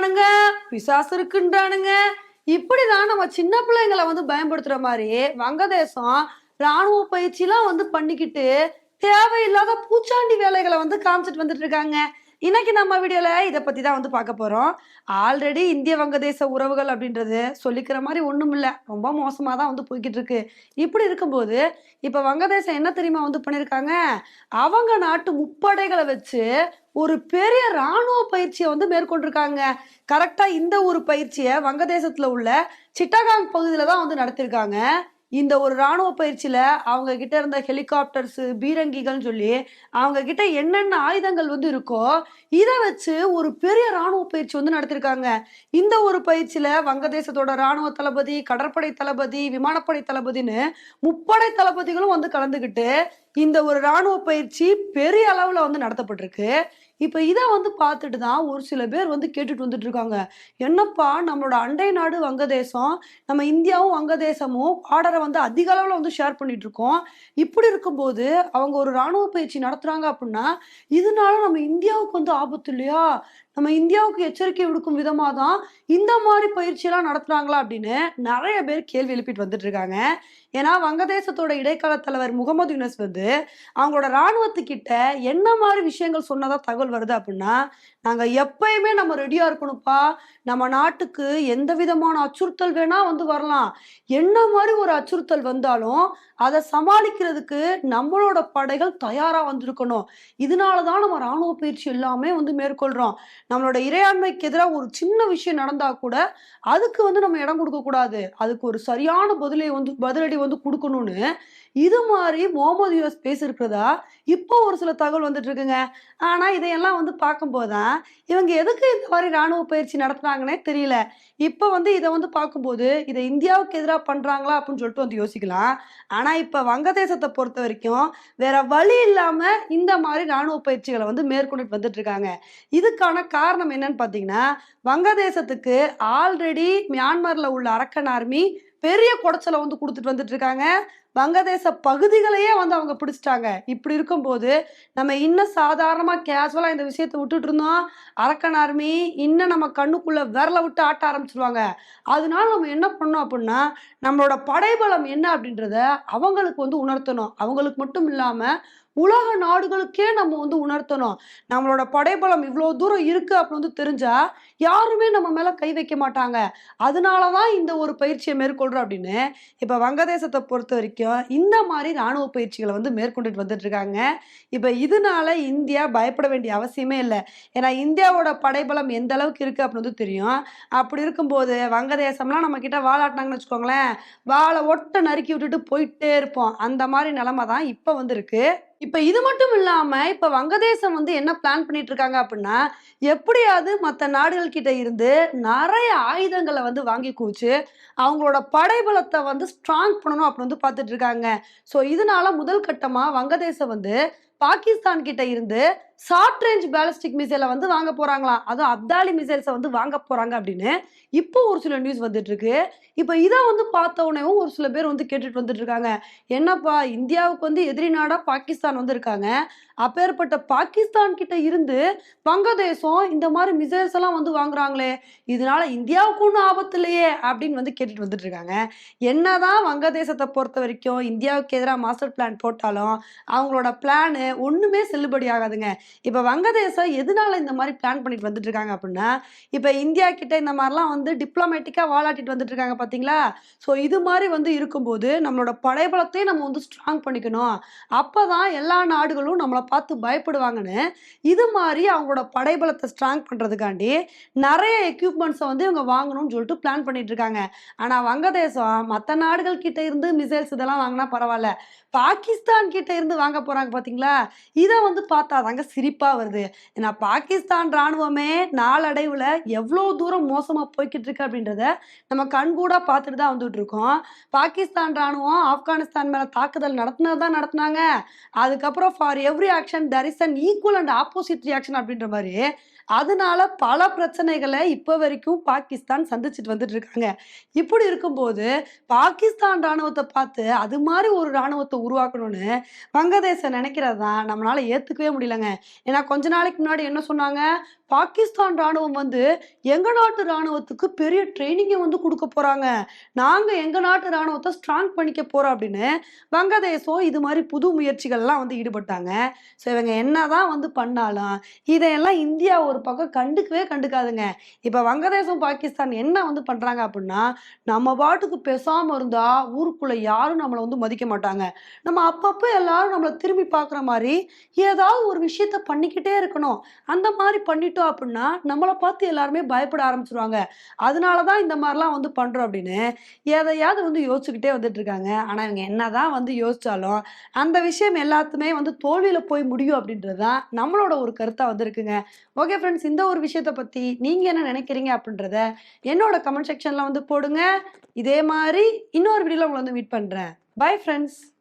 இருக்குன்றானுங்க. பிசாசு இருக்குன்றானுங்க. இப்படிதான் நம்ம சின்ன பிள்ளைங்களை வந்து பயன்படுத்துற மாதிரி வங்கதேசம் ராணுவ பயிற்சி எல்லாம் வந்து பண்ணிக்கிட்டு தேவையில்லாத பூச்சாண்டி வேலைகளை வந்து காமிச்சிட்டு வந்துட்டு இருக்காங்க. இன்னைக்கு நம்ம வீடியோல இதை பத்தி தான் வந்து பார்க்க போறோம். ஆல்ரெடி இந்திய வங்கதேச உறவுகள் அப்படின்றது சொல்லிக்கிற மாதிரி ஒண்ணும் இல்ல. ரொம்ப மோசமா தான் வந்து போய்கிட்டு இருக்கு. இப்படி இருக்கும்போது இப்ப வங்கதேசம் என்ன தெரியுமா வந்து பண்ணிருக்காங்க? அவங்க நாட்டு முப்படைகளை வச்சு ஒரு பெரிய ராணுவ பயிற்சியை வந்து மேற்கொண்டிருக்காங்க. கரெக்டா இந்த ஒரு பயிற்சியை வங்கதேசத்துல உள்ள சிட்டகாங் பகுதியில தான் வந்து நடத்திருக்காங்க. இந்த ஒரு ராணுவ பயிற்சியில அவங்க கிட்ட இருந்த ஹெலிகாப்டர்ஸ் பீரங்கிகள்னு சொல்லி அவங்க கிட்ட என்னென்ன ஆயுதங்கள் வந்து இருக்கோ இதை வச்சு ஒரு பெரிய ராணுவ பயிற்சி வந்து நடத்திருக்காங்க. இந்த ஒரு பயிற்சியில வங்கதேசத்தோட ராணுவ தளபதி கடற்படை தளபதி விமானப்படை தளபதின்னு முப்படை தளபதிகளும் வந்து கலந்துக்கிட்டு இந்த ஒரு ராணுவ பயிற்சி பெரிய அளவுல வந்து நடத்தப்பட்டிருக்கு. இப்போ இதை வந்து பார்த்துட்டு தான் ஒரு சில பேர் வந்து கேட்டுட்டு வந்துட்டு இருக்காங்க என்னப்பா நம்மளோட அண்டை நாடு வங்கதேசம் நம்ம இந்தியாவும் வங்கதேசமும் ஆர்டரை வந்து அதிக அளவில் வந்து ஷேர் பண்ணிட்டு இருக்கோம் இப்படி இருக்கும்போது அவங்க ஒரு ராணுவ பயிற்சி நடத்துறாங்க அப்படின்னா இதனால நம்ம இந்தியாவுக்கு வந்து ஆபத்து இல்லையா? நம்ம இந்தியாவுக்கு எச்சரிக்கை விடுக்கும் விதமாக தான் இந்த மாதிரி பயிற்சியெல்லாம் நடத்துகிறாங்களா அப்படின்னு நிறைய பேர் கேள்வி எழுப்பிட்டு வந்துட்டு இருக்காங்க ஏன்னா வங்கதேசத்தோட இடைக்கால தலைவர் முகமது யூனஸ் வந்து அவங்களோட ராணுவத்துக்கிட்ட என்ன மாதிரி விஷயங்கள் சொன்னதா தகவல் வருது அப்படின்னா நாங்கள் எப்பயுமே நம்ம ரெடியாக இருக்கணும்ப்பா. நம்ம நாட்டுக்கு எந்த விதமான அச்சுறுத்தல் வேணால் வந்து வரலாம். என்ன மாதிரி ஒரு அச்சுறுத்தல் வந்தாலும் அதை சமாளிக்கிறதுக்கு நம்மளோட படைகள் தயாராக வந்திருக்கணும். இதனாலதான் நம்ம ராணுவ பயிற்சி எல்லாமே வந்து மேற்கொள்கிறோம் நம்மளோட இறையாண்மைக்கு எதிராக ஒரு சின்ன விஷயம் நடந்தா கூட அதுக்கு வந்து நம்ம இடம் கொடுக்க கூடாது. அதுக்கு ஒரு சரியான பதிலை வந்து பதிலடி வந்து கொடுக்கணும்னு இது மாதிரி முகமது யூஎஸ் பேசியிருக்கிறதா? இப்போ ஒரு சில தகவல் வந்துட்டு இருக்குங்க ஆனா இதையெல்லாம் வந்து பார்க்கும்போதுதான் இவங்க எதுக்கு இந்த மாதிரி ராணுவ பயிற்சி நடத்துனாங்கன்னே தெரியல. இப்போ வந்து இதை வந்து பார்க்கும்போது இதை இந்தியாவுக்கு எதிராக பண்றாங்களா அப்படின்னு சொல்லிட்டு வந்து யோசிக்கலாம். ஆனா இப்போ வங்கதேசத்தை பொறுத்த வரைக்கும் வேற வழி இல்லாம இந்த மாதிரி ராணுவ பயிற்சிகளை வந்து மேற்கொண்டுட்டு வந்துட்டு இருக்காங்க இதுக்கான காரணம் என்னன்னு பார்த்தீங்கன்னா வங்கதேசத்துக்கு ஆல்ரெடி மியான்மரில் உள்ள அரக்கன் ஆர்மி பெரிய குடைச்சலை வந்து கொடுத்துட்டு வந்துட்டு இருக்காங்க வங்கதேச பகுதிகளையே வந்து அவங்க பிடிச்சிட்டாங்க. இப்படி இருக்கும்போது நம்ம இன்னும் சாதாரணமாக கேஷுவலாக இந்த விஷயத்தை விட்டுட்டு இருந்தோம். அரக்கன் ஆர்மி இன்னும் நம்ம கண்ணுக்குள்ள விரல விட்டு ஆட்ட ஆரம்பிச்சிருவாங்க. அதனால நம்ம என்ன பண்ணோம் அப்படின்னா நம்மளோட படைபலம் என்ன அப்படின்றத அவங்களுக்கு வந்து உணர்த்தணும். அவங்களுக்கு மட்டும் இல்லாமல் உலக நாடுகளுக்கே நம்ம வந்து உணர்த்தணும். நம்மளோட படைபலம் இவ்வளோ தூரம் இருக்குது அப்படின்னு வந்து தெரிஞ்சால் யாருமே நம்ம மேலே கை வைக்க மாட்டாங்க. அதனால தான் இந்த ஒரு பயிற்சியை மேற்கொள்கிறோம் அப்படின்னு இப்போ வங்கதேசத்தை பொறுத்த வரைக்கும் இந்த மாதிரி இராணுவ பயிற்சிகளை வந்து மேற்கொண்டுட்டு வந்துட்டுருக்காங்க இப்போ இதனால இந்தியா பயப்பட வேண்டிய அவசியமே இல்லை. ஏன்னா இந்தியாவோட படைபலம் எந்த அளவுக்கு இருக்குது அப்படின்னு வந்து தெரியும். அப்படி இருக்கும்போது வங்கதேசம்லாம் நம்ம வாழாட்டினாங்கன்னு வச்சுக்கோங்களேன் வாழை ஒட்ட நறுக்கி விட்டுட்டு போயிட்டே இருப்போம். அந்த மாதிரி நிலமை தான் இப்போ வந்துருக்கு இப்ப இது மட்டும் இல்லாம இப்ப வங்கதேசம் வந்து என்ன பிளான் பண்ணிட்டு இருக்காங்க அப்படின்னா எப்படியாவது மற்ற நாடுகள் கிட்ட இருந்து நிறைய ஆயுதங்களை வந்து வாங்கி குவிச்சு அவங்களோட படைபலத்தை வந்து ஸ்ட்ராங் பண்ணணும் அப்படின்னு வந்து பார்த்துட்டு இருக்காங்க ஸோ இதனால முதல் கட்டமா வங்கதேசம் வந்து பாகிஸ்தான் கிட்ட இருந்து ஷார்ட் ரேஞ்ச் பேலிஸ்டிக் மிசைலை வந்து வாங்க போகிறாங்களாம் அதுவும் அப்தாலி மிசைல்ஸை வந்து வாங்க போகிறாங்க அப்படின்னு இப்போ ஒரு சில நியூஸ் வந்துட்டு இருக்கு இப்போ இதை வந்து பார்த்த உடனேவும் ஒரு சில பேர் வந்து கேட்டுட்டு வந்துட்டு இருக்காங்க என்னப்பா இந்தியாவுக்கு வந்து எதிரி நாடாக பாகிஸ்தான் வந்து இருக்காங்க அப்பேற்பட்ட பாகிஸ்தான் கிட்ட இருந்து வங்கதேசம் இந்த மாதிரி மிசைல்ஸ் எல்லாம் வந்து வாங்குறாங்களே இதனால இந்தியாவுக்கு ஒன்றும் ஆபத்து இல்லையே அப்படின்னு வந்து கேட்டுட்டு வந்துட்டு இருக்காங்க என்னதான் வங்கதேசத்தை பொறுத்த வரைக்கும் இந்தியாவுக்கு எதிராக மாஸ்டர் பிளான் போட்டாலும் அவங்களோட பிளானு ஒன்றுமே செல்லுபடி ஆகாதுங்க. இப்போ வங்கதேசம் எதனால இந்த மாதிரி பிளான் பண்ணிட்டு வந்துட்டு இருக்காங்க அப்படின்னா இப்போ இந்தியா கிட்ட இந்த மாதிரிலாம் வந்து டிப்ளமேட்டிக்காக வாழாட்டிட்டு வந்துட்டு இருக்காங்க பார்த்தீங்களா ஸோ இது மாதிரி வந்து இருக்கும்போது நம்மளோட படைபலத்தையும் நம்ம வந்து ஸ்ட்ராங் பண்ணிக்கணும். அப்பதான் எல்லா நாடுகளும் நம்மளை பார்த்து பயப்படுவாங்கன்னு இது மாதிரி அவங்களோட படைபலத்தை ஸ்ட்ராங் பண்றதுக்காண்டி நிறைய எக்யூப்மெண்ட்ஸை வந்து இவங்க வாங்கணும்னு சொல்லிட்டு பிளான் பண்ணிட்டு இருக்காங்க ஆனா வங்கதேசம் மற்ற நாடுகள் கிட்ட இருந்து மிசைல்ஸ் இதெல்லாம் வாங்கினா பரவாயில்ல. பாகிஸ்தான் கிட்ட இருந்து வாங்க போறாங்க பார்த்தீங்களா இதை வந்து பார்த்தாதாங்க சிரிப்பாக வருது. ஏன்னா பாகிஸ்தான் ராணுவமே நாளடைவில் எவ்வளோ தூரம் மோசமாக போய்கிட்டு இருக்கு அப்படின்றத நம்ம கண்கூடாக பார்த்துட்டு தான் வந்துட்டு இருக்கோம் பாகிஸ்தான் ராணுவம் ஆப்கானிஸ்தான் மேலே தாக்குதல் நடத்தினது தான் நடத்தினாங்க. அதுக்கப்புறம் for every action there is an equal and opposite reaction அப்படின்ற மாதிரி அதனால பல பிரச்சனைகளை இப்போ வரைக்கும் பாகிஸ்தான் சந்திச்சுட்டு வந்துட்டு இருக்காங்க இப்படி இருக்கும்போது பாகிஸ்தான் ராணுவத்தை பார்த்து அது மாதிரி ஒரு ராணுவத்தை உருவாக்கணும்னு வங்கதேசம் நினைக்கிறது தான் நம்மளால ஏற்றுக்கவே முடியலங்க. ஏன்னா கொஞ்ச நாளைக்கு முன்னாடி என்ன சொன்னாங்க? பாகிஸ்தான் ராணுவம் வந்து எங்க நாட்டு ராணுவத்துக்கு பெரிய ட்ரைனிங்கை வந்து கொடுக்க போறாங்க. நாங்க எங்க நாட்டு ராணுவத்தை ஸ்ட்ராங் பண்ணிக்க போறோம் அப்படின்னு வங்கதேசம் இது மாதிரி புது முயற்சிகள்லாம் வந்து ஈடுபட்டாங்க. ஸோ இவங்க என்னதான் வந்து பண்ணாலும் இதையெல்லாம் இந்தியா ஒரு பக்கம் கண்டுக்கவே கண்டுக்காதுங்க. இப்போ வங்கதேசம் பாகிஸ்தான் என்ன வந்து பண்றாங்க அப்படின்னா நம்ம பாட்டுக்கு பேசாம இருந்தா ஊருக்குள்ள யாரும் நம்மளை வந்து மதிக்க மாட்டாங்க. நம்ம அப்பப்போ எல்லாரும் நம்மளை திரும்பி பார்க்குற மாதிரி ஏதாவது ஒரு விஷயத்த பண்ணிக்கிட்டே இருக்கணும். அந்த மாதிரி பண்ணிட்டோம் அப்படின்னா நம்மளை பார்த்து எல்லாருமே பயப்பட ஆரம்பிச்சிருவாங்க. அதனால தான் இந்த மாதிரிலாம் வந்து பண்ணுறோம் அப்படின்னு எதையாவது வந்து யோசிச்சுக்கிட்டே வந்துட்டு இருக்காங்க ஆனால் இவங்க என்ன தான் வந்து யோசித்தாலும் அந்த விஷயம் எல்லாத்துமே வந்து தோல்வியில் போய் முடியும் அப்படின்றது தான் நம்மளோட ஒரு கருத்தாக வந்து இருக்குங்க ஓகே ஃப்ரெண்ட்ஸ் இந்த ஒரு விஷயத்தை பற்றி நீங்கள் என்ன நினைக்கிறீங்க அப்படின்றத என்னோட கமெண்ட் செக்ஷனில் வந்து போடுங்க. இதே மாதிரி இன்னொரு வீடியோவில் உங்களை வந்து மீட் பண்ணுறேன் பை ஃப்ரெண்ட்ஸ்